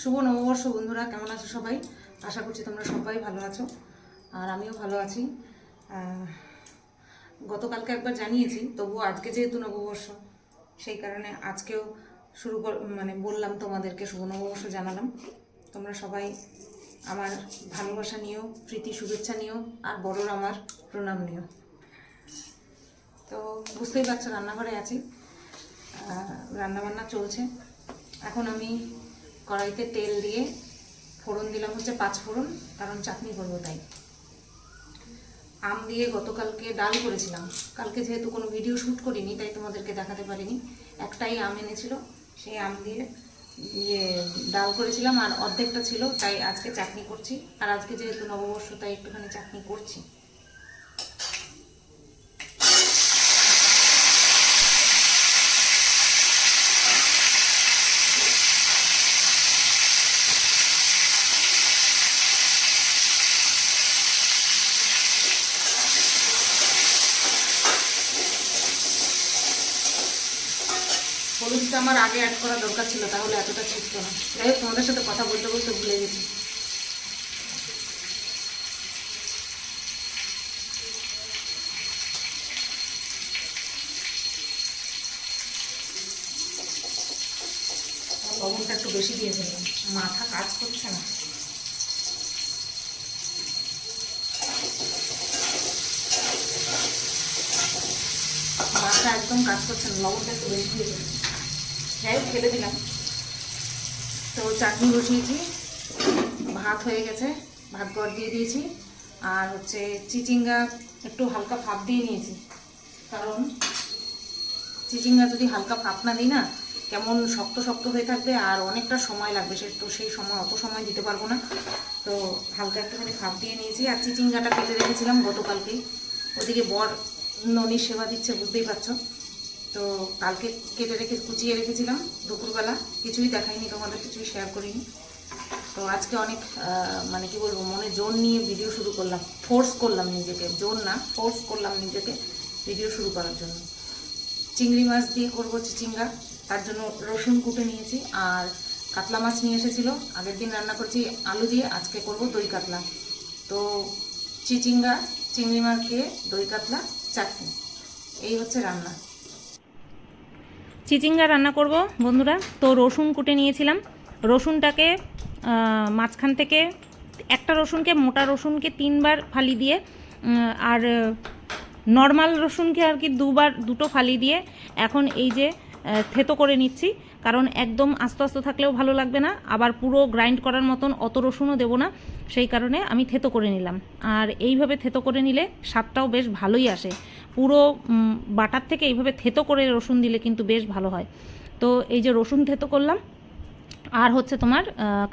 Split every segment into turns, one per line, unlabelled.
শুভ নববর্ষ বন্ধুরা, কেমন আছো সবাই? আশা করছি তোমরা সবাই ভালো আছো, আর আমিও ভালো আছি। গতকালকে একবার জানিয়েছি, তবুও আজকে যেহেতু নববর্ষ, সেই কারণে আজকেও শুরু মানে বললাম তোমাদেরকে, শুভ নববর্ষ জানালাম। তোমরা সবাই আমার ভালোবাসা নিও, প্রীতি, শুভেচ্ছা নিও, আর বড়র আমার প্রণাম নিও। তো বুঝতেই পারছ, রান্নাঘরে আছি। রান্নাবান্না চলছে। এখন আমি কড়াইতে তেল দিয়ে ফোড়ন দিলাম হচ্ছে পাঁচ ফোড়ন, কারণ চাটনি করব তাই। আম দিয়ে গতকালকে ডাল করেছিলাম। কালকে যেহেতু কোনো ভিডিও শ্যুট করিনি, তাই তোমাদেরকে দেখাতে পারিনি। একটাই আম এনেছিল, সেই আম দিয়ে ইয়ে ডাল করেছিলাম, আর অর্ধেকটা ছিল, তাই আজকে চাটনি করছি। আর আজকে যেহেতু নববর্ষ, তাই একটুখানি চাটনি করছি হলুদটা আমার আগে অ্যাড করা দরকার ছিল, তাহলে এতটা ছিটতো না যাই হোক, তোমাদের সাথে কথা বলতে বলতে ভুলে গেছি। লবণটা একটু বেশি দিয়ে ফেললাম মাথা কাজ করছে না। মাথা একদম কাজ করছে না, লবণটা একটু বেশি দিয়ে ফেললাম হোক ফেলে দিলাম। তো চাটনি বসিয়েছি, ভাত হয়ে গেছে, ভাত গড় দিয়ে দিয়েছি, আর হচ্ছে চিচিঙ্গা একটু হালকা ভাপ দিয়ে নিয়েছি। কারণ চিচিঙ্গা যদি হালকা ভাপ না দিই না, কেমন শক্ত শক্ত হয়ে থাকবে আর অনেকটা সময় লাগবে সে তো সেই সময় অত সময় দিতে পারব না। তো হালকা একটুখানি ভাপ দিয়ে নিয়েছি, আর চিচিঙ্গাটা কেটে রেখেছিলাম গতকালকে। ওদিকে বর ননির সেবা দিচ্ছে, বুঝতেই পারছ। তো কালকে কেটে রেখে, কুচিয়ে রেখেছিলাম দুপুরবেলা। কিছুই দেখাইনি, তোমাদের কিছুই শেয়ার করিনি। তো আজকে অনেক মানে কি বলব, মনে জোর নিয়ে ভিডিও শুরু করলাম। ফোর্স করলাম নিজেকে, জোর না ফোর্স করলাম নিজেকে ভিডিও শুরু করার জন্য। চিংড়ি মাছ দিয়ে করব চিচিঙ্গা, তার জন্য রসুন কুটে নিয়েছি, আর কাতলা মাছ নিয়ে এসেছিল। আগের দিন রান্না করছি আলু দিয়ে, আজকে করব দই কাতলা। তো চিচিঙ্গা, চিংড়ি মাছ দিয়ে দই কাতলা, চাটনি, এই হচ্ছে রান্না।
চিচিঙ্গা রান্না করব, বন্ধুরা। তো রসুন কুটে নিয়েছিলাম। রসুনটাকে মাঝখান থেকে একটা রসুনকে, মোটা রসুনকে তিনবার ফালি দিয়ে আর, নর্মাল রসুনকে আর কি দুবার, দুটো ফালি দিয়ে এখন এই যে থেতো করে নিচ্ছি। কারণ একদম আস্তে আস্তে থাকলেও ভালো লাগবে না। আবার পুরো গ্রাইন্ড করার মতন অত রসুনও দেবো না। সেই কারণে আমি থেতো করে নিলাম। আর এইভাবে থেতো করে নিলে স্বাদটাও বেশ ভালোই আসে। পুরো বাটার থেকে এইভাবে থেতো করে রসুন দিলে কিন্তু বেশ ভালো হয়। তো এই যে রসুন থেতো করলাম, আর হচ্ছে তোমার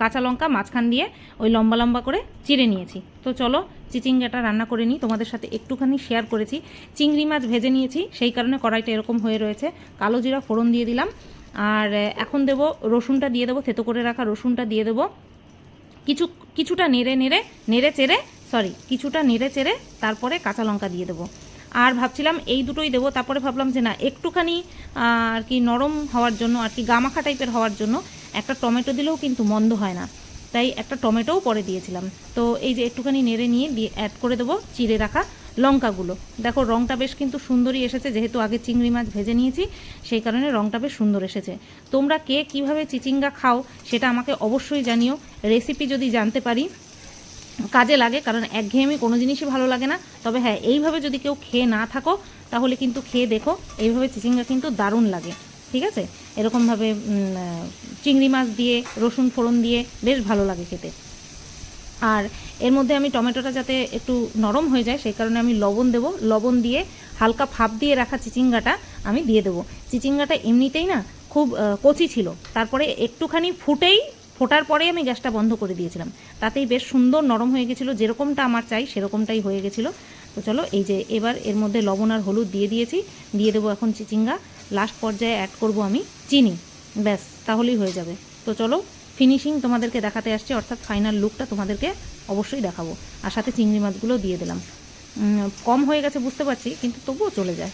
কাঁচা লঙ্কা মাঝখান দিয়ে ওই লম্বা লম্বা করে চিড়ে নিয়েছি। তো চলো, চিচিঙ্গাটা রান্না করে নিই। তোমাদের সাথে একটুখানি শেয়ার করেছি। চিংড়ি মাছ ভেজে নিয়েছি, সেই কারণে কড়াইটা এরকম হয়ে রয়েছে। কালো জিরা ফোড়ন দিয়ে দিলাম। আর এখন দেব রসুনটা দিয়ে দেবো, থেতো করে রাখা রসুনটা দিয়ে দেবো। কিছু, কিছুটা নেড়ে নেড়ে নেড়ে চেড়ে সরি কিছুটা নেড়ে চেড়ে তারপরে কাঁচা লঙ্কা দিয়ে দেবো। আর ভাবছিলাম এই দুটোই দেবো, তারপরে ভাবলাম যে না, একটুখানি আর কি নরম হওয়ার জন্য, আর কি গামাখা টাইপের হওয়ার জন্য একটা টমেটো দিলেও কিন্তু মন্দ হয় না। তাই একটা টমেটোও পরে দিয়েছিলাম। তো এই যে একটুখানি নেড়ে নিয়ে দিয়ে অ্যাড করে দেবো চিড়ে রাখা লঙ্কাগুলো। দেখো রঙটা বেশ কিন্তু সুন্দরই এসেছে, যেহেতু আগে চিংড়ি মাছ ভেজে নিয়েছি, সেই কারণে রঙটা বেশ সুন্দর এসেছে। তোমরা কে কীভাবে চিচিঙ্গা খাও সেটা আমাকে অবশ্যই জানিও। রেসিপি যদি জানতে পারি কাজে লাগে, কারণ একঘেয়েমি কোনো জিনিসই ভালো লাগে না। তবে হ্যাঁ এইভাবে যদি কেউ খেয়ে না থাকো, তাহলে কিন্তু খেয়ে দেখো, এইভাবে চিচিঙ্গা কিন্তু দারুণ লাগে। ঠিক আছে? এরকমভাবে চিংড়ি মাছ দিয়ে, রসুন ফোড়ন দিয়ে বেশ ভালো লাগে খেতে। আর এর মধ্যে আমি টমেটোটা যাতে একটু নরম হয়ে যায়, সেই কারণে আমি লবণ দেব। লবণ দিয়ে হালকা ভাপ দিয়ে রাখা চিচিঙ্গাটা আমি দিয়ে দেবো। চিচিঙ্গাটা এমনিতেই না খুব কচি ছিল। তারপরে একটুখানি ফুটেই ফোটার পরেই আমি গ্যাসটা বন্ধ করে দিয়েছিলাম। তাতেই বেশ সুন্দর নরম হয়ে গেছিল, যেরকমটা আমার চাই সেরকমটাই হয়ে গেছিল। তো চলো, এই যে এবার এর মধ্যে লবণ আর হলুদ দিয়ে দিয়েছি, দিয়ে দেবো এখন চিচিঙ্গা। লাস্ট পর্যায়ে অ্যাড করব আমি চিনি। ব্যাস, তাহলেই হয়ে যাবে। তো চলো ফিনিশিং তোমাদেরকে দেখাতে আসছে, অর্থাৎ ফাইনাল লুকটা তোমাদেরকে অবশ্যই দেখাবো। আর সাথে চিংড়ি মাছগুলোও দিয়ে দিলাম। কম হয়ে গেছে বুঝতে পারছি, কিন্তু তবুও চলে যায়।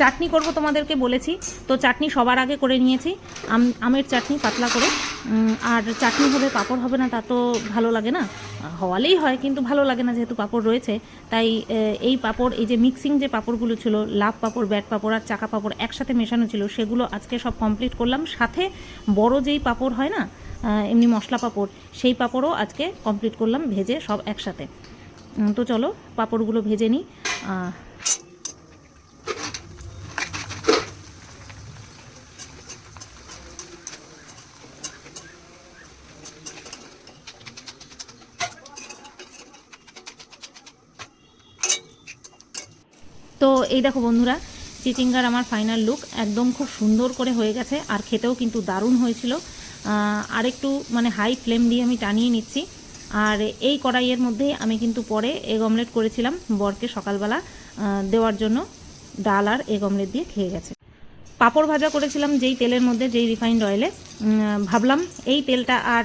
চাটনি করব তোমাদেরকে বলেছি। তো চাটনি সবার আগে করে নিয়েছি। আম, আমের চাটনি পাতলা করে। আর চাটনি হবে, পাঁপড় হবে না, তা তো ভালো লাগে না। হওয়ালেই হয়, কিন্তু ভালো লাগে না যেহেতু পাঁপড় রয়েছে। তাই এই পাঁপড়, এই যে মিক্সিং যে পাঁপড়গুলো ছিল লাভ পাঁপড়, ব্যাট পাঁপড় আর চাকা পাঁপড় একসাথে মেশানো ছিল, সেগুলো আজকে সব কমপ্লিট করলাম। সাথে বড় যেই পাঁপড় হয় না এমনি মশলা পাঁপড়, সেই পাঁপড়ও আজকে কমপ্লিট করলাম, ভেজে সব একসাথে। তো চলো, পাঁপড়গুলো ভেজে নিই। তো এই দেখো বন্ধুরা, চিচিঙ্গার আমার ফাইনাল লুক একদম খুব সুন্দর করে হয়ে গেছে আর খেতেও কিন্তু দারুণ হয়েছিল। আর একটু মানে হাই ফ্লেম দিয়ে আমি টানিয়ে নিচ্ছি। আর এই কড়াইয়ের মধ্যে আমি কিন্তু পরে এগ অমলেট করেছিলাম বরকে সকালবেলা দেওয়ার জন্য। ডাল আর এগ অমলেট দিয়ে খেয়ে গেছে। পাঁপড় ভাজা করেছিলাম যেই তেলের মধ্যে, যেই রিফাইন্ড অয়েলে ভাবলাম এই তেলটা আর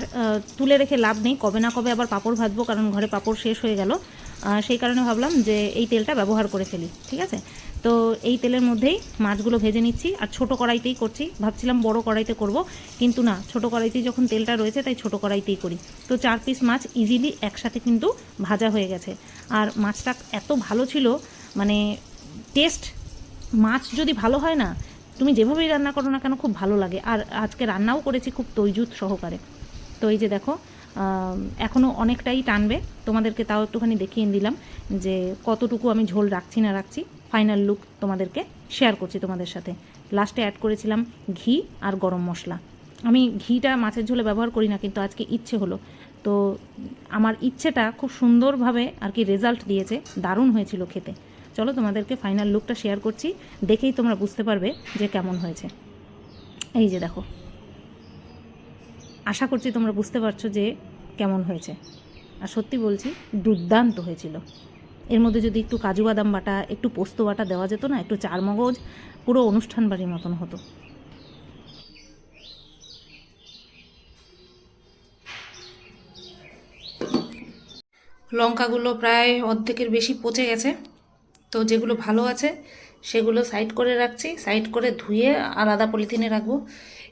তুলে রেখে লাভ নেই, কবে না কবে আবার পাঁপড় ভাজবো, কারণ ঘরে পাঁপড় শেষ হয়ে গেল। সেই কারণে ভাবলাম যে এই তেলটা ব্যবহার করে ফেলি, ঠিক আছে? তো এই তেলের মধ্যেই মাছগুলো ভেজে নিচ্ছি, আর ছোট কড়াইতেই করছি। ভাবছিলাম বড় কড়াইতে করব, কিন্তু না, ছোট কড়াইতেই যখন তেলটা রয়েছে তাই ছোট কড়াইতেই করি। তো চার পিস মাছ ইজিলি একসাথে কিন্তু ভাজা হয়ে গেছে। আর মাছটা এত ভালো ছিল মানে টেস্ট মাছ যদি ভালো হয় না, তুমি যেভাবেই রান্না করো না কেন, খুব ভালো লাগে। আর আজকে রান্নাও করেছি খুব তৈজুত সহকারে। তো এই যে দেখো এখনও অনেকটাই টানবে। তোমাদেরকে তাও একটুখানি দেখিয়ে দিলাম যে কতটুকু আমি ঝোল রাখছি না রাখছি। ফাইনাল লুক তোমাদেরকে শেয়ার করছি তোমাদের সাথে। লাস্টে অ্যাড করেছিলাম ঘি আর গরম মশলা। আমি ঘিটা মাছের ঝোলে ব্যবহার করি না, কিন্তু আজকে ইচ্ছে হলো। তো আমার ইচ্ছেটা খুব সুন্দরভাবে আর কি রেজাল্ট দিয়েছে। দারুণ হয়েছিল খেতে। চলো তোমাদেরকে ফাইনাল লুকটা শেয়ার করছি। দেখেই তোমরা বুঝতে পারবে যে কেমন হয়েছে। এই যে দেখো। আশা করছি তোমরা বুঝতে পারছ যে কেমন হয়েছে। আর সত্যি বলছি, দুর্দান্ত হয়েছিল। এর মধ্যে যদি একটু কাজু বাদাম বাটা, একটু পোস্ত বাটা দেওয়া যেত না, একটু চার মগজ, পুরো অনুষ্ঠান বাড়ির মতন হতো।
লঙ্কাগুলো প্রায় অর্ধেকের বেশি পচে গেছে। তো যেগুলো ভালো আছে, সেগুলো সাইড করে রাখছি। সাইড করে ধুয়ে আলাদা পলিথিনে রাখব।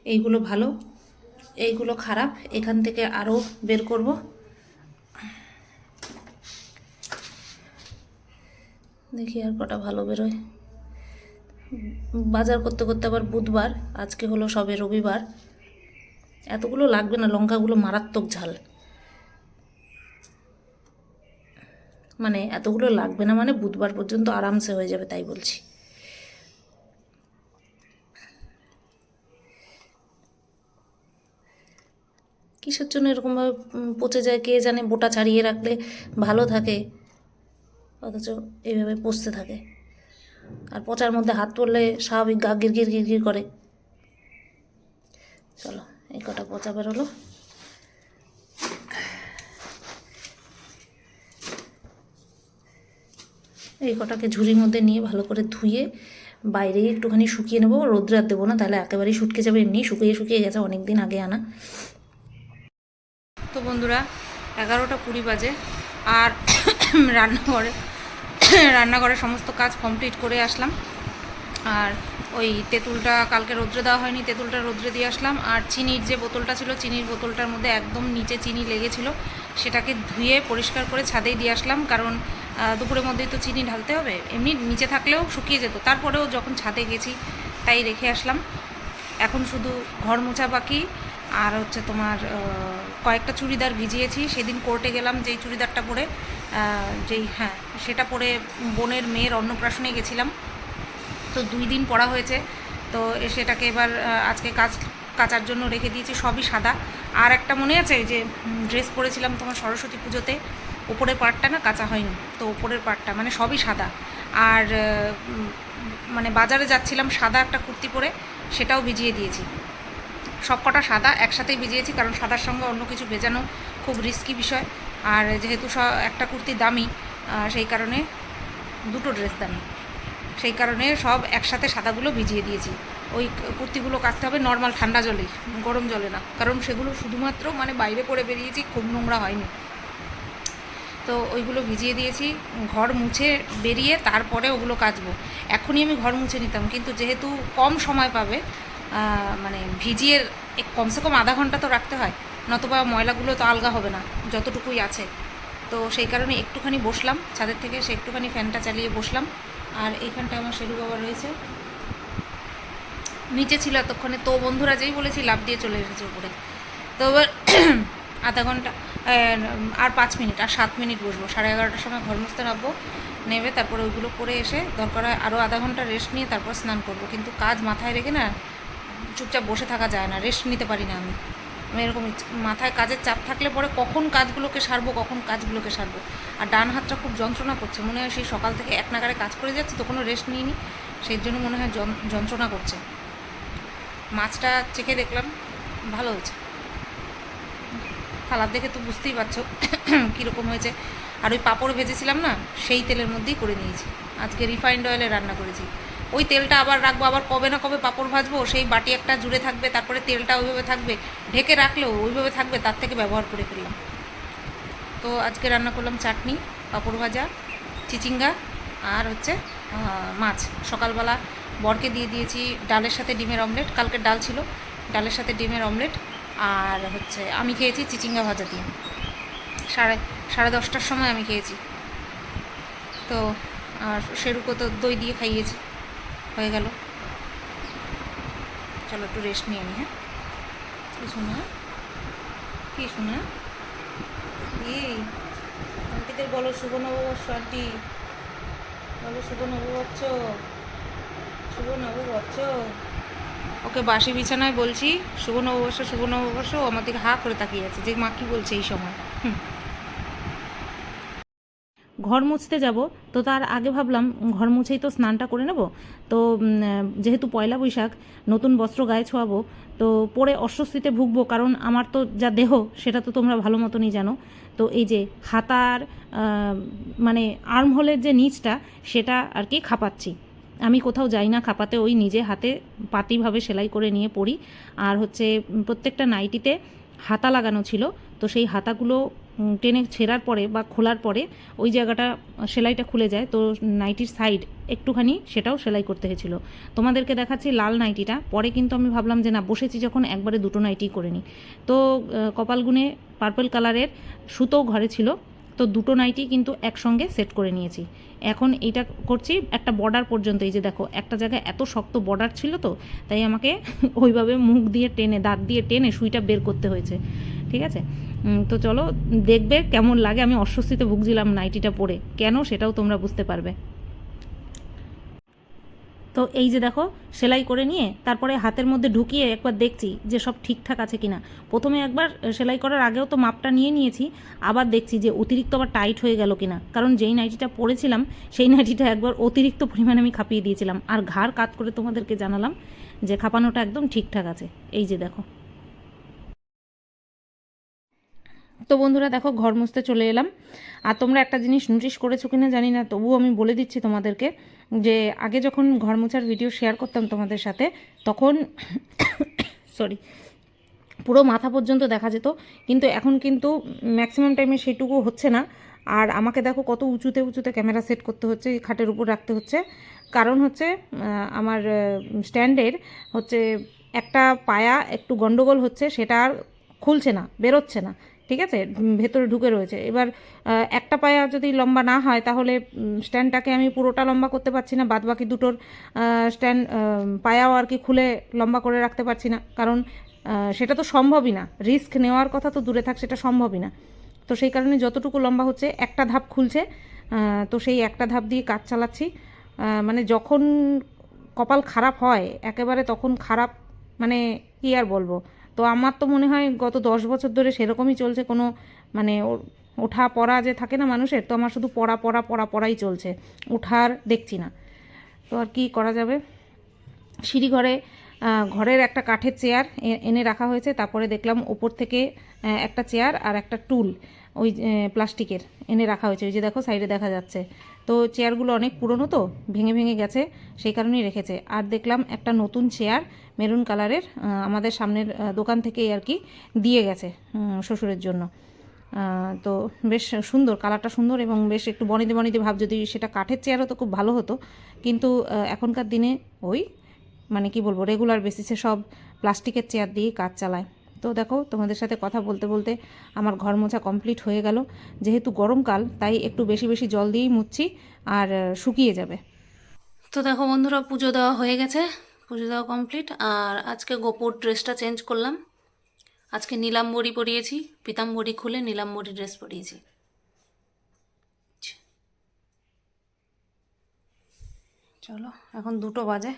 এইগুলো ভালো। এইগুলো খারাপ, এখান থেকে আরও বের করব। দেখি আর কটা ভালো বেরোয়। বাজার করতে করতে আবার বুধবার, আজকে হলো সবে রবিবার। এতগুলো লাগবে না, লঙ্কাগুলো মারাত্মক ঝাল। মানে এতগুলো লাগবে না মানে বুধবার পর্যন্ত আরামসে হয়ে যাবে, তাই বলছি। কিসের জন্য এরকমভাবে পচে যায়, কে জানে বোটা ছাড়িয়ে রাখলে ভালো থাকে, অথচ এইভাবে পচতে থাকে। আর পচার মধ্যে হাত পড়লে স্বাভাবিক গা গিরগির গিরগির করে। চলো, এই কটা পচা বেরোলো। এই কটাকে ঝুড়ির মধ্যে নিয়ে ভালো করে ধুয়ে বাইরে একটুখানি শুকিয়ে নেব, রোদ্রে দেবো না, তাহলে একেবারেই শুটকে যাবে। এমনি শুকিয়ে শুকিয়ে গেছে অনেক দিন আগে আনা। তো বন্ধুরা, এগারোটা কুড়ি বাজে। আর রান্নাঘরে, রান্নাঘরের সমস্ত কাজ কমপ্লিট করে আসলাম। আর ওই তেঁতুলটা কালকে রোদ্রে দেওয়া হয়নি, তেঁতুলটা রোদ্রে দিয়ে আসলাম। আর চিনির যে বোতলটা ছিল, চিনির বোতলটার মধ্যে একদম নিচে চিনি লেগেছিল, সেটাকে ধুয়ে পরিষ্কার করে ছাদেই দিয়ে আসলাম। কারণ দুপুরের মধ্যেই তো চিনি ঢালতে হবে, এমনি নিচে থাকলেও শুকিয়ে যেত। তারপরেও যখন ছাদে গেছি, তাই রেখে আসলাম। এখন শুধু ঘর মোছা বাকি আর হচ্ছে তোমার কয়েকটা চুড়িদার ভিজিয়েছি। সেদিন কোর্টে গেলাম, যেই চুড়িদারটা পরে যেই হ্যাঁ সেটা পরে বোনের মেয়ের অন্নপ্রাশনে গেছিলাম। তো দুই দিন পড়া হয়েছে। তো সেটাকে এবার আজকে কাজ, কাচার জন্য রেখে দিয়েছি, সবই সাদা। আর একটা মনে আছে, যে ড্রেস পরেছিলাম তোমার সরস্বতী পুজোতে, ওপরের পার্টটা না কাঁচা হয়নি, তো ওপরের পার্টটা মানে সবই সাদা। আর মানে বাজারে যাচ্ছিলাম সাদা একটা কুর্তি পরে, সেটাও ভিজিয়ে দিয়েছি। সব কটা সাদা একসাথেই ভিজিয়েছি, কারণ সাদার সঙ্গে অন্য কিছু ভেজানো খুব রিস্কি বিষয়। আর যেহেতু একটা কুর্তি দামি সেই কারণে দুটো ড্রেস দামি। সেই কারণে সব একসাথে সাদাগুলো ভিজিয়ে দিয়েছি। ওই কুর্তিগুলো কাচতে হবে নর্মাল ঠান্ডা জলেই গরম জলে না। কারণ সেগুলো শুধুমাত্র মানে বাইরে পরে বেরিয়েছি, খুব নোংরা হয়নি।
তো ওইগুলো ভিজিয়ে দিয়েছি, ঘর মুছে বেরিয়ে তারপরে ওগুলো কাচবো। এখনই আমি ঘর মুছে নিতাম, কিন্তু যেহেতু কম সময় পাবে মানে ভিজিয়ে কমসে কম আধা ঘণ্টা তো রাখতে হয়, নতুবা ময়লাগুলো তো আলগা হবে না, যতটুকুই আছে। তো সেই কারণে একটুখানি বসলাম, ছাদের থেকে সে একটুখানি ফ্যানটা চালিয়ে বসলাম, আর এইখানটা আমার শেরু বাবা রয়েছে। নিচে ছিল এতক্ষণে, তো বন্ধুরা যেই বলেছি লাভ দিয়ে চলে এসেছে উপরে। তো এবার আধা ঘণ্টা আর পাঁচ মিনিট, আর সাত মিনিট বসবো। সাড়ে এগারোটার সময় ঘর মুছতে নামবো, নেবে তারপরে ওইগুলো করে এসে দরকার হয় আরও আধা ঘণ্টা রেস্ট নিয়ে তারপর স্নান করব। কিন্তু কাজ মাথায় রেখে না চুপচাপ বসে থাকা যায় না রেস্ট নিতে পারি না আমি। আমি এরকম মাথায় কাজের চাপ থাকলে পরে কখন কাজগুলোকে সারবো, কখন কাজগুলোকে সারবো। আর ডান হাতটা খুব যন্ত্রণা করছে, মনে হয় সেই সকাল থেকে এক নাগারে কাজ করে যাচ্ছে তো কোনো রেস্ট নিইনি, সেই জন্য মনে হয় যন- যন্ত্রণা করছে। মাছটা চেখে দেখলাম, ভালো হয়েছে। কালার দেখে তো বুঝতেই পারছ কীরকম হয়েছে। আর ওই পাঁপড় ভেজেছিলাম না, সেই তেলের মধ্যেই করে নিয়েছি। আজকে রিফাইন্ড অয়েলে রান্না করেছি। ওই তেলটা আবার রাখব, আবার কবে না কবে পাঁপড় ভাজবো, সেই বাটি একটা জুড়ে থাকবে, তারপরে তেলটা ওইভাবে থাকবে, ঢেকে রাখলেও ওইভাবে থাকবে, তার থেকে ব্যবহার করে ফেললাম। তো আজকে রান্না করলাম চাটনি, পাঁপড় ভাজা, চিচিঙ্গা আর হচ্ছে মাছ। সকালবেলা বরকে দিয়ে দিয়েছি ডালের সাথে ডিমের অমলেট, কালকে ডাল ছিল, ডালের সাথে ডিমের অমলেট আর হচ্ছে আমি খেয়েছি চিচিঙ্গা ভাজা দিয়ে। সাড়ে সাড়ে দশটার সময় আমি খেয়েছি। তো আর সেরুকো তো দই দিয়ে খাইয়েছি। হয়ে গেল। চলো একটু রেস্ট নিয়ে নি হ্যাঁ? কি শোনা কি শোনা এই, আন্টিদের বলো শুভ নববর্ষ, আন্টি। বলো শুভ নববর্ষ। শুভ নববর্ষ। ওকে বাসি বিছানায় বলছি, শুভ নববর্ষ শুভ নববর্ষ আমার দিকে হা করে তাকিয়ে আছে। যে মা কী বলছে এই সময়? হুম। ঘর মুছতে যাব, তো তার আগে ভাবলাম ঘর মুছেই তো স্নানটা করে নেব। তো যেহেতু পয়লা বৈশাখ, নতুন বস্ত্র গায়ে ছোঁয়াবো, তো পরে অস্বস্তিতে ভুগবো, কারণ আমার তো যা দেহ, সেটা তো তোমরা ভালো মতনই জানো। তো এই যে হাতার মানে আর্ম হোলের যে নিচটা, সেটা আর কি খাপাচ্ছি। আমি কোথাও যাই না খাপাতে, ওই নিজে হাতে পাতিভাবে সেলাই করে নিয়ে পড়ি। আর হচ্ছে প্রত্যেকটা নাইটিতে হাতা লাগানো ছিল, তো সেই হাতাগুলো টেনে ছেঁড়ার পরে বা খোলার পরে ওই জায়গাটা, সেলাইটা খুলে যায়। তো নাইটির সাইড একটুখানি সেটাও সেলাই করতে হয়েছিল। তোমাদেরকে দেখাচ্ছি লাল নাইটিটা। পরে কিন্তু আমি ভাবলাম যে, না, বসেছি যখন একবারে দুটো নাইটি করে নিই। তো কপালগুনে পার্পল কালারের সুতো ঘরে ছিল। তো দুটো নাইটি কিন্তু একসঙ্গে সেট করে নিয়েছি। এখন এইটা করছি একটা বর্ডার পর্যন্ত, এই যে দেখো, একটা জায়গায় এত শক্ত বর্ডার ছিল তো, তাই আমাকে ওইভাবে মুখ দিয়ে টেনে, দাঁত দিয়ে টেনে সুইটা বের করতে হয়েছে, ঠিক আছে? তো চলো দেখবে কেমন লাগে, আমি অস্বস্তিতে ভুগছিলাম নাইটিটা পরে কেন সেটাও তোমরা বুঝতে পারবে। তো এই যে দেখো, সেলাই করে নিয়ে তারপরে হাতের মধ্যে ঢুকিয়ে একবার দেখছি যে সব ঠিকঠাক আছে কিনা। প্রথমে একবার সেলাই করার আগেও তো মাপটা নিয়ে নিয়েছি, আবার দেখছি যে অতিরিক্ত আবার টাইট হয়ে গেল কিনা। কারণ যেই নাইটিটা পরেছিলাম, সেই নাইটিটা একবার অতিরিক্ত পরিমাণে আমি খাপিয়ে দিয়েছিলাম। আর ঘাড় কাত করে তোমাদেরকে জানালাম যে খাপানোটা একদম ঠিকঠাক আছে। এই যে দেখো। তো বন্ধুরা দেখো, ঘর মুছতে চলে এলাম। আর তোমরা একটা জিনিস নোটিশ করেছ কিনা জানি না, তবুও আমি বলে দিচ্ছি তোমাদেরকে। যে আগে যখন ঘর মোছার ভিডিও শেয়ার করতাম তোমাদের সাথে, তখন সরি পুরো মাথা পর্যন্ত দেখা যেত। কিন্তু এখন কিন্তু ম্যাক্সিমাম টাইমে সেটুকু হচ্ছে না। আর আমাকে দেখো কত উঁচুতে উঁচুতে ক্যামেরা সেট করতে হচ্ছে, খাটের উপর রাখতে হচ্ছে। কারণ হচ্ছে আমার স্ট্যান্ডের হচ্ছে একটা পায়া একটু গন্ডগোল হচ্ছে, সেটা আর খুলছে না, বেরোচ্ছে না। ঠিক আছে? ভেতরে ঢুকে রয়েছে। এবার একটা পায়া যদি লম্বা না হয়, তাহলে স্ট্যান্ডটাকে আমি পুরোটা লম্বা করতে পারছি না। বাদ বাকি দুটোর স্ট্যান্ড পায়াও আর কি খুলে লম্বা করে রাখতে পারছি না। কারণ সেটা তো সম্ভবই না। রিস্ক নেওয়ার কথা তো দূরে থাক, সেটা সম্ভবই না। তো সেই কারণে যতটুকু লম্বা হচ্ছে, একটা ধাপ খুলছে। তো সেই একটা ধাপ দিয়ে কাজ চালাচ্ছি। মানে যখন কপাল খারাপ হয়, একেবারে তখন খারাপ মানে কী আর বলব? তো আমার তো মনে হয় গত দশ বছর ধরে সেরকমই চলছে, কোনো মানে ওঠা পড়া যে থাকে না মানুষের, তো আমার শুধু পড়া পড়া পড়া, পড়াই চলছে ওঠার দেখছি না। তো আর কি করা যাবে? সিঁড়িঘরে ঘরের একটা কাঠের চেয়ার এনে রাখা হয়েছে, তারপরে দেখলাম ওপর থেকে একটা চেয়ার আর একটা টুল। ওই প্লাস্টিকের এনে রাখা হয়েছে। ওই যে দেখো সাইডে দেখা যাচ্ছে। তো চেয়ারগুলো অনেক পুরনো তো, ভেঙে ভেঙে গেছে, সেই কারণেই রেখেছে। আর দেখলাম একটা নতুন চেয়ার মেরুন কালারের আমাদের সামনের দোকান থেকেই আর কি দিয়ে গেছে শ্বশুরের জন্য। তো বেশ সুন্দর কালারটা সুন্দর এবং বেশ একটু বনিতে বনিতে ভাব। যদি সেটা কাঠের চেয়ারও তো খুব ভালো হতো। কিন্তু এখনকার দিনে ওই মানে কি বলব রেগুলার বেসিসে সব প্লাস্টিকের চেয়ার দিয়ে কাজ চালায়। তো দেখো, তোমাদের সাথে কথা বলতে বলতে আমার ঘর মোছা কমপ্লিট হয়ে গেল। যেহেতু গরমকাল তাই একটু বেশি বেশি জল দিয়েই মুছছি, আর শুকিয়ে যাবে।
তো দেখো বন্ধুরা, পুজো দেওয়া হয়ে গেছে। পুজো দেওয়া কমপ্লিট আর আজকে গোপুর ড্রেসটা চেঞ্জ করলাম। আজকে নীলাম্বরী পরিয়েছি পিতাম্বরী খুলে নীলাম্বরী ড্রেস পরিয়েছি। চলো, এখন দুটো বাজে।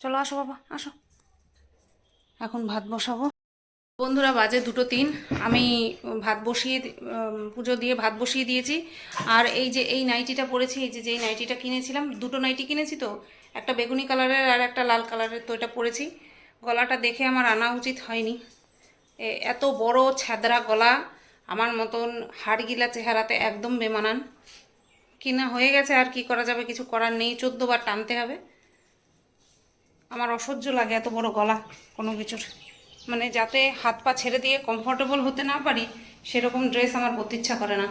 চলো, আসো বাবা, আসো। এখন ভাত বসাবো। বন্ধুরা, বাজে দুটো তিন। আমি ভাত বসিয়ে পুজো দিয়ে ভাত বসিয়ে দিয়েছি। আর এই যে, এই নাইটিটা পরেছি, এই যে, যেই নাইটিটা কিনেছিলাম, দুটো নাইটি কিনেছি তো, একটা বেগুনি কালারের আর একটা লাল কালারের তো এটা পরেছি। গলাটা দেখে আমার আনা উচিত হয়নি। এত বড় ছ্যাদরা গলা, আমার মতন হাড়গিলা চেহারাতে একদম বেমানান। কিনা হয়ে গেছে, আর কি করা যাবে, কিছু করার নেই। চোদ্দ বার টানতে হবে। আমার অসহ্য লাগে এত বড় গলা কোনো কিছুর। মানে যাতে হাত পা ছেড়ে দিয়ে কমফোর্টেবল হতে না পারি, সেরকম ড্রেস আমার পরতে ইচ্ছা করে না।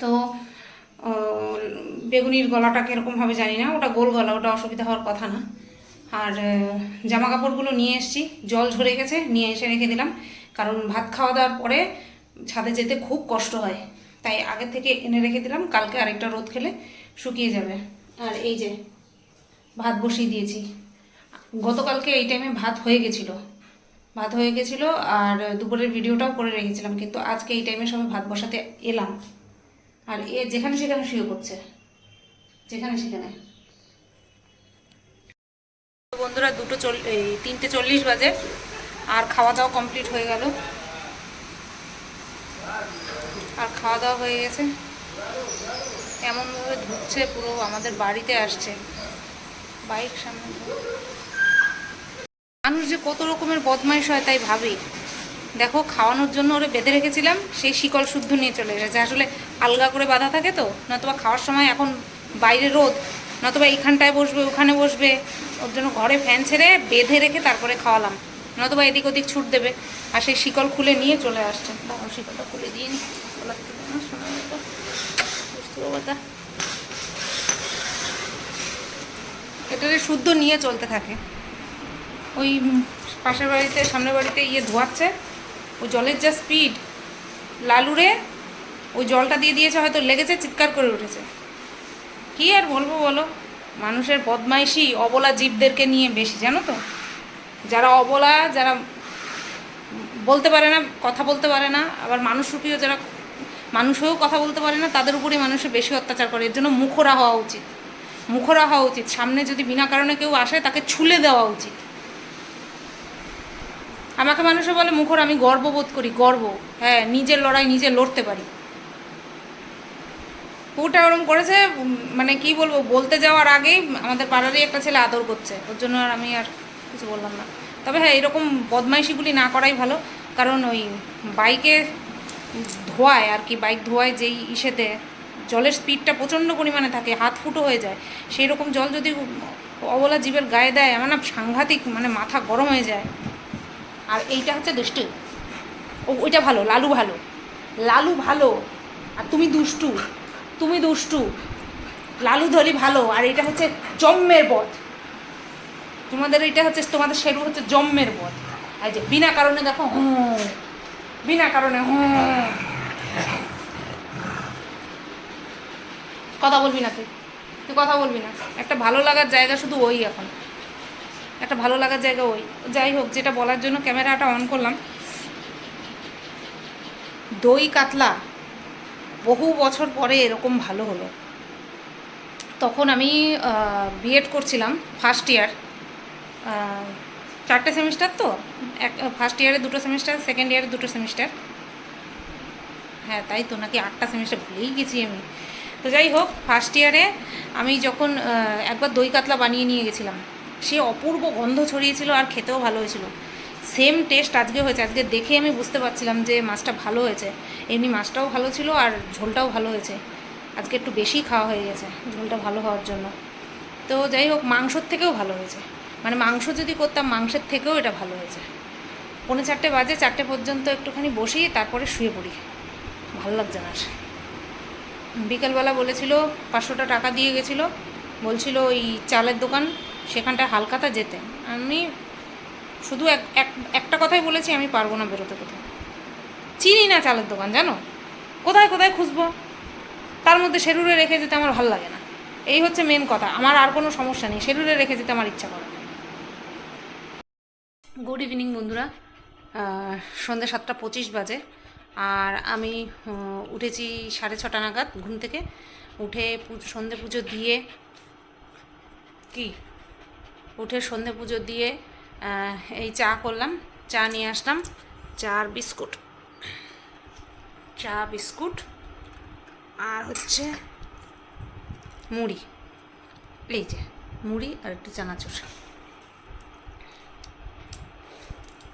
তো বেগুনির গলাটা কীরকমভাবে জানি না, ওটা গোল গলা, ওটা অসুবিধা হওয়ার কথা না। আর জামা কাপড়গুলো নিয়ে এসেছি, জল ঝরে গেছে, নিয়ে এসে রেখে দিলাম। কারণ ভাত খাওয়া দাওয়ার পরে ছাদে যেতে খুব কষ্ট হয়। তাই আগে থেকে এনে রেখে দিলাম, কালকে আরেকটা রোদ খেলে শুকিয়ে যাবে। আর এই যে, ভাত বসিয়ে দিয়েছি। গতকালকে এই টাইমে ভাত হয়ে গেছিল। ভাত হয়ে গেছিল আর দুপুরের ভিডিওটাও করে রেখেছিলাম, কিন্তু আজকে এই টাইমে সবাই ভাত বসাতে এলাম। আর এ যেখানে সেখানে শুয়ে করছে যেখানে সেখানে। বন্ধুরা দুটো চল এই তিনটে চল্লিশ বাজে, আর খাওয়া দাওয়া কমপ্লিট হয়ে গেল। আর খাওয়া দাওয়া হয়ে গেছে। এমনভাবে ঢুকছে পুরো, আমাদের বাড়িতে আসছে। বাইক সামনে। মানুষ যে কত রকমের বদমাইশ হয় তাই ভাবি। দেখো, খাওয়ানোর জন্য ওরে বেঁধে রেখেছিলাম, সেই শিকল শুদ্ধ নিয়ে চলে এসেছে। আসলে আলগা করে বাঁধা থাকে তো, নতুবা খাওয়ার সময় এখন বাইরে রোদ, নতুবা এইখানটায় বসবে, ওখানে বসবে, ওর জন্য ঘরে ফ্যান ছেড়ে বেঁধে রেখে তারপরে খাওয়ালাম। নতুবা এদিক ওদিক ছুট দেবে, আর সেই শিকল খুলে নিয়ে চলে আসছে। দাঁড়াও শিকলটা খুলে দিয়ে নি। এটাতে শুদ্ধ নিয়ে চলতে থাকে। ওই পাশের বাড়িতে, সামনের বাড়িতে ইয়ে ধোয়াচ্ছে। ওই জলের যা স্পিড লালুরে ওই জলটা দিয়ে দিয়েছে, হয়তো লেগেছে, চিৎকার করে উঠেছে। কি আর বলব বলো? মানুষের বদমাইশি, অবলা জীবদেরকে নিয়ে বেশি, জানো তো? যারা অবলা, যারা বলতে পারে না, কথা বলতে পারে না, আবার মানুষরূপীও যারা মানুষ হয়েও কথা বলতে পারে না, তাদের উপরেই মানুষের বেশি অত্যাচার করে। এর জন্য মুখরা হওয়া উচিত। মুখরা হওয়া উচিত। সামনে যদি বিনা কারণে কেউ আসে, তাকে ছুলে দেওয়া উচিত। আমাকে মানুষে বলে, মুখর, আমি গর্ববোধ করি, গর্ব। হ্যাঁ নিজের লড়াই নিজে লড়তে পারি। ওটা ওরম করেছে মানে কি বলব, বলতে যাওয়ার আগেই আমাদের পাড়ারই একটা ছেলে আদর করছে। ওর জন্য আর আমি আর কিছু বললাম না। তবে হ্যাঁ এরকম বদমাইশিগুলি না করাই ভালো। কারণ ওই বাইকে ধোয়ায় আর কি, বাইক ধোয়ায় যেই ইসেতে জলের স্পিডটা প্রচণ্ড পরিমাণে থাকে, হাত ফুটো হয়ে যায় সেই রকম জল যদি অবলা জীবের গায়ে দেয় আমার না সাংঘাতিক মানে মাথা গরম হয়ে যায়। আর এইটা হচ্ছে দুষ্টু। ও, ওইটা ভালো, লালু ভালো। লালু ভালো, আর তুমি দুষ্টু তুমি দুষ্টু। লালু ধরি ভালো, আর এটা হচ্ছে জম্মের বধ। তোমাদের এটা হচ্ছে, তোমাদের সেরু হচ্ছে জম্মের বধ। এই যে, বিনা কারণে দেখো হুম বিনা কারণে হুম কথা বলবি না তুই? তুই কথা বলবি না? একটা ভালো লাগার জায়গা শুধু ওই এখন। একটা ভালো লাগার জায়গা ওই। যাই হোক, যেটা বলার জন্য ক্যামেরাটা অন করলাম। দই কাতলা বহু বছর পরে এরকম ভালো হলো। তখন আমি বিএড করছিলাম ফার্স্ট ইয়ার চারটে সেমিস্টার তো? এক ফার্স্ট ইয়ারে দুটো সেমিস্টার সেকেন্ড ইয়ারে দুটো সেমিস্টার হ্যাঁ তাই তো, নাকি আটটা সেমিস্টার ভুলেই গেছি আমি। তো যাই হোক ফার্স্ট ইয়ারে আমি যখন একবার দই কাতলা বানিয়ে নিয়ে গেছিলাম। সে অপূর্ব গন্ধ ছড়িয়েছিল আর খেতেও ভালো হয়েছিল। সেম টেস্ট আজকে হয়েছে। আজকে দেখে আমি বুঝতে পারছিলাম যে মাছটা ভালো হয়েছে। এমনি মাছটাও ভালো ছিল আর ঝোলটাও ভালো হয়েছে। আজকে একটু বেশি খাওয়া হয়ে গেছে ঝোলটা ভালো হওয়ার জন্য। তো যাই হোক, মাংসর থেকেও ভালো হয়েছে। মানে মাংস যদি করতাম, মাংসের থেকেও এটা ভালো হয়েছে। পৌনে চারটে বাজে, চারটে পর্যন্ত একটুখানি বসি, তারপরে শুয়ে পড়ি।
ভালো লাগছে না। বিকেলবেলা বলেছিল, পাঁচশোটা টাকা দিয়ে গেছিল। বলছিল, ওই চালের দোকান সেখানটায় হালকাতা যেতে। আমি শুধু এক, এক- একটা কথাই বলেছি, আমি পারব না বেরোতে কোথাও। চিনি না চালের দোকান, জানো? কোথায় কোথায় খুঁজবো? তার মধ্যে শেরুরে রেখে যেতে আমার ভালো লাগে না। এই হচ্ছে মেন কথা। আমার আর কোনো সমস্যা নেই। শেরুরে রেখে যেতে আমার ইচ্ছা করে গুড ইভিনিং বন্ধুরা। সন্ধ্যে সাতটা পঁচিশ বাজে। আর আমি উঠেছি সাড়ে ছটা নাগাদ ঘুম থেকে। উঠে সন্ধে পুজো দিয়ে কি? উঠে সন্ধে পুজো দিয়ে এই চা করলাম, চা নিয়ে আসলাম চা আর বিস্কুট। চা, বিস্কুট, আর হচ্ছে মুড়ি। এই যে, মুড়ি আর একটু চানাচুর।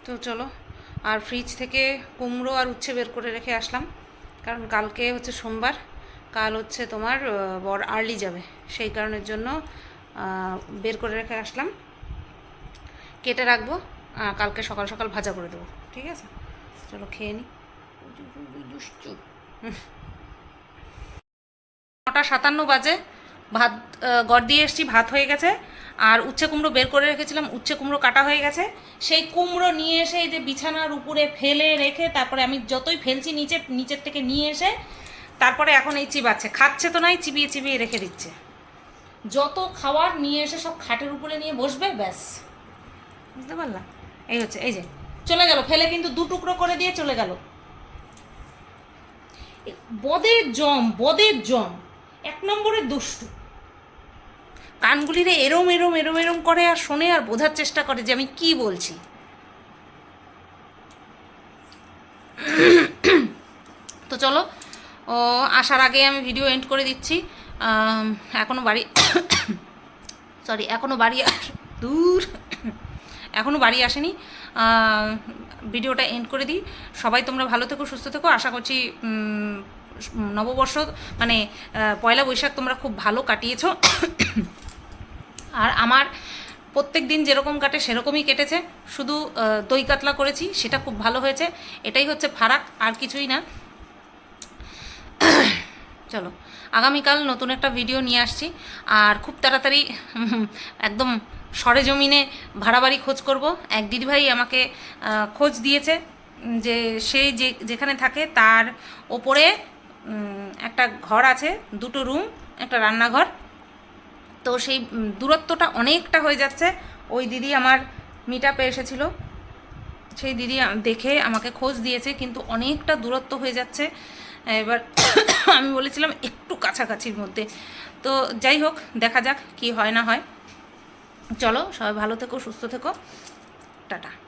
তো চলো, আর ফ্রিজ থেকে কুমড়ো আর উচ্ছে বের করে রেখে আসলাম, কারণ কালকে হচ্ছে সোমবার, কাল হচ্ছে তোমার বর আর্লি যাবে। সেই কারণের জন্য বের করে রেখে আসলাম। কেটে রাখব কালকে সকাল সকাল ভাজা করে দেবো, ঠিক আছে? চলো খেয়ে নিই নটা সাতান্ন বাজে, ভাত গড় দিয়ে এসেছি, ভাত হয়ে গেছে। আর উচ্ছে কুমড়ো বের করে রেখেছিলাম, উচ্ছে কুমড়ো কাটা হয়ে গেছে। সেই কুমড়ো নিয়ে এসে এই যে বিছানার উপরে ফেলে রেখে তারপরে আমি যতই ফেলছি নিচে, নিচের থেকে নিয়ে এসে, তারপরে এখন এই চিবাচ্ছে। খাচ্ছে তো নাই, চিবিয়ে চিবিয়ে রেখে দিচ্ছে। যত খাবার নিয়ে এসে সব খাটের উপরে নিয়ে বসবে ব্যাস। বুঝতে পারলাম। এই হচ্ছে এই যে চলে গেল ফেলে কিন্তু দু টুকরো করে দিয়ে চলে গেল। বদের জম বদের জম এক নম্বরের দুষ্টু। কানগুলিরে এরম এরম এরম এরম করে আর শোনে আর বোঝার চেষ্টা করে যে আমি কি বলছি। তো চলো ও আসার আগে আমি ভিডিও এন্ড করে দিচ্ছি। আম, এখনও বাড়ি সরি এখনও বাড়ি দূর এখনও বাড়ি আসেনি। ভিডিওটা এন্ড করে দিই। সবাই তোমরা ভালো থেকো সুস্থ থেকো। আশা করছি নববর্ষ মানে পয়লা বৈশাখ তোমরা খুব ভালো কাটিয়েছো। আর আমার প্রত্যেক দিন যেরকম কাটে সেরকমই কেটেছে। শুধু দই কাতলা করেছি সেটা খুব ভালো হয়েছে। এটাই হচ্ছে ফারাক আর কিছুই না। চলো, আগামীকাল নতুন একটা ভিডিও নিয়ে আসছি। আর খুব তাড়াতাড়ি, একদম সরেজমিনে ভাড়া বাড়ি খোঁজ করব। এক দিদিভাই আমাকে খোঁজ দিয়েছে যে সে যে, যেখানে থাকে তার ওপরে একটা ঘর আছে, দুটো রুম, একটা রান্নাঘর। তো সেই দূরত্বটা অনেকটা হয়ে যাচ্ছে। ওই দিদি আমার মিট আপে এসেছিল। সেই দিদি দেখে আমাকে খোঁজ দিয়েছে, কিন্তু অনেকটা দূরত্ব হয়ে যাচ্ছে। এবার আমি বলেছিলাম একটু কাছাকাছির মধ্যে। তো যাই হোক, দেখা যাক কি হয় না হয়। চলো, সবাই ভালো থেকো, সুস্থ থেকো। টাটা।